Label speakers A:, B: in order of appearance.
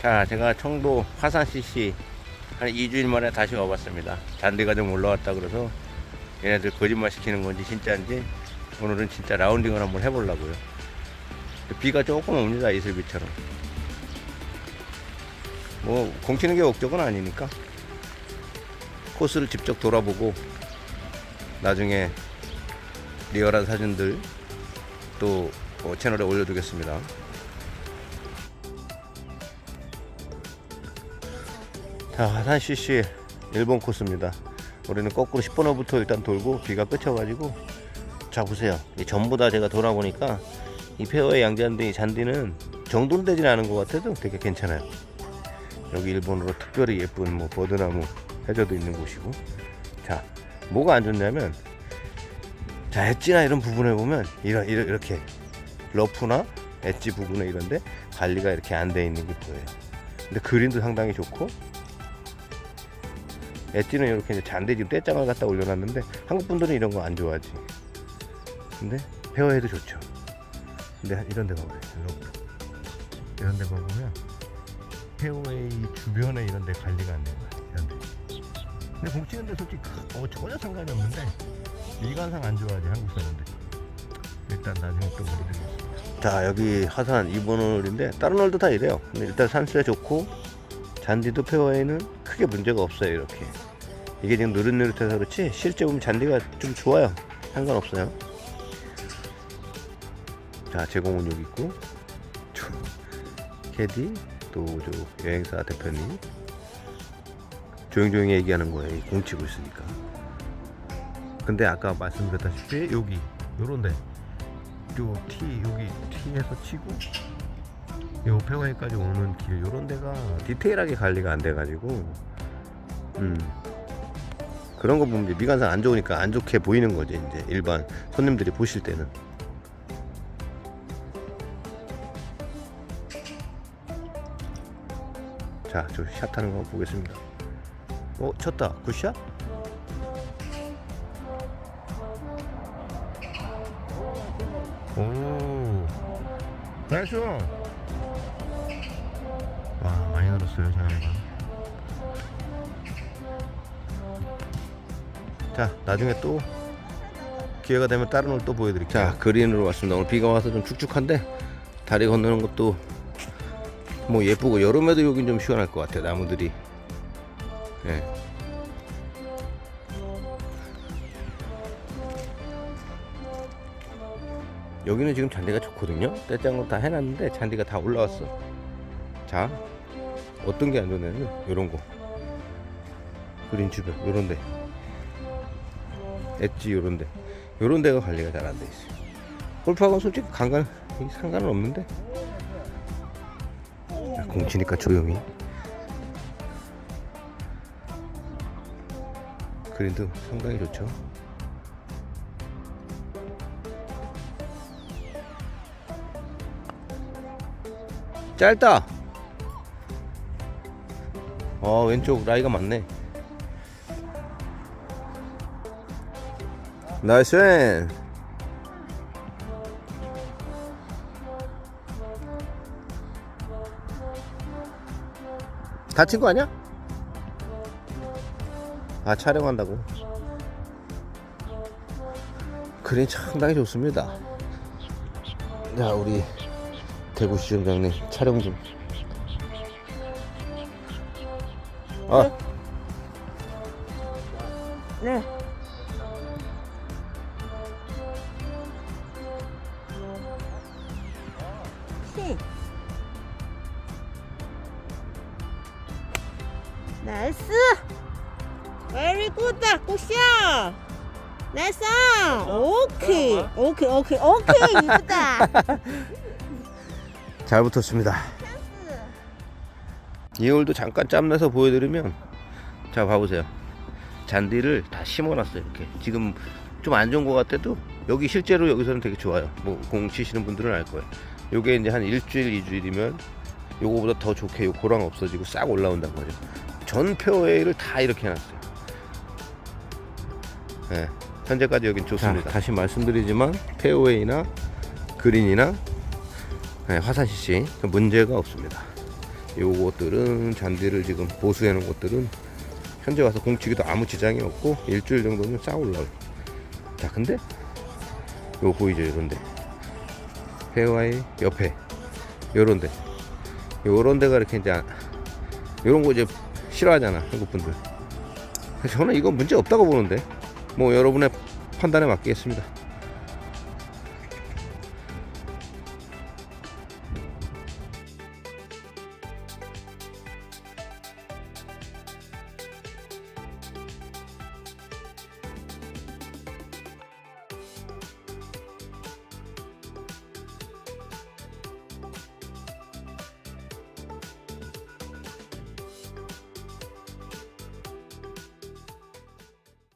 A: 자, 제가 청도 화산 CC 한 2주일 만에 다시 와봤습니다. 잔디가 좀 올라왔다 그래서 얘네들 거짓말 시키는 건지 진짜인지 오늘은 진짜 라운딩을 한번 해보려고요. 비가 조금 옵니다, 이슬비처럼. 뭐, 공치는 게 목적은 아니니까 코스를 직접 돌아보고 나중에 리얼한 사진들 또 어, 채널에 올려두겠습니다. 자, 하산 CC 일본 코스입니다. 우리는 거꾸로 10번 호부터 일단 돌고 비가 그쳐가지고 자 보세요. 이 전부 다 제가 돌아보니까 이 페어의 양잔디 잔디는 정돈 되진 않은 것 같아도 되게 괜찮아요. 여기 일본으로 특별히 예쁜 뭐 버드나무 해저도 있는 곳이고 자 뭐가 안 좋냐면 자 엣지나 이런 부분에 보면 이런 이런- 이렇게 러프나 엣지 부분에 이런데 관리가 이렇게 안 돼 있는 게 보여요. 근데 그린도 상당히 좋고 엣지는 이렇게 이제 잔디 지금 떼장을 갖다 올려놨는데 한국 분들은 이런 거 안 좋아하지. 근데 페어헤드 좋죠. 근데 이런 데 봐봐요. 러프. 이런 데 봐보면 페어웨이 주변에 이런 데 관리가 안 되는 거야. 이런 데. 근데 공 치는데 솔직히 어, 전혀 상관이 없는데 미관상 안 좋아하지 한국 사람들. 일단 나중에 또 보여드리겠습니다. 자 여기 하산 2번 홀인데 다른 홀도 다 이래요. 근데 일단 산수에 좋고 잔디도 페어웨이는 크게 문제가 없어요 이렇게. 이게 지금 느릿느릿해서 그렇지 실제 보면 잔디가 좀 좋아요. 상관없어요. 자 제공은 여기 있고 저, 캐디 또 저 여행사 대표님 조용조용히 얘기하는 거예요. 이공 치고 있으니까. 근데 아까 말씀드렸다시피 여기 요런데 요티 여기 티에서 치고 요 페어웨이까지 오는 길 요런 데가 디테일하게 관리가 안 돼가지고 음. 그런 거 보면 이제 미관상 안 좋으니까 안 좋게 보이는 거지 이제 일반 손님들이 보실 때는. 자 저 샷 하는 거 보겠습니다. 어 쳤다. 굿샷? 오. 나이스 와 늘었어요 자연가 자 나중에 또 기회가 되면 다른 홀또 보여드릴게요 자 그린으로 왔습니다 오늘 비가 와서 좀 축축한데 다리 건너는 것도 뭐 예쁘고 여름에도 여긴 좀 시원할 것 같아요 나무들이 예. 여기는 지금 잔디가 좋거든요. 떼장으로 다 해놨는데 잔디가 다 올라왔어. 자, 어떤 게 안 좋냐면 요런 거. 그린 주변 요런데. 엣지 요런데. 요런 데가 관리가 잘 안 돼 있어요. 골프하고는 솔직히 상관 상관은 없는데. 자, 공 치니까 조용히. 그린도 상당히 좋죠. 짧다. 어 왼쪽 라이가 맞네. 나이스 앤. 다친 거 아니야? 아 촬영한다고. 그린 상당히 좋습니다. 자 우리 대구 시청장님 촬영 좀. 아,
B: 네. 시. 나이스. 굿다. 굿샷. 나이스. 오케이. 오케이. 오케이. 오케이. 이쁘다.
A: 잘 붙었습니다. 이 홀도 잠깐 짬내서 보여드리면 자 봐보세요. 잔디를 다 심어놨어요. 이렇게 지금 좀 안 좋은 것 같아도 여기 실제로 여기서는 되게 좋아요. 뭐 공 치시는 분들은 알 거예요. 요게 이제 한 일주일 이주일이면 요거보다 더 좋게 요 고랑 없어지고 싹 올라온다는 거죠. 전 페어웨이를 다 이렇게 해놨어요. 네, 현재까지 여긴 좋습니다. 다시 말씀드리지만 페어웨이나 그린이나 네, 화산 CC 문제가 없습니다. 요것들은 잔디를 지금 보수해 놓은 것들은 현재 와서 공치기도 아무 지장이 없고 일주일 싹 올라올 자 근데 요거 보이죠 요런데? 페어와이 옆에 요런데. 요런 데가 이렇게 이제 안- 요런 거 이제 싫어하잖아 한국 분들. 저는 이건 문제 없다고 보는데 뭐 여러분의 판단에 맡기겠습니다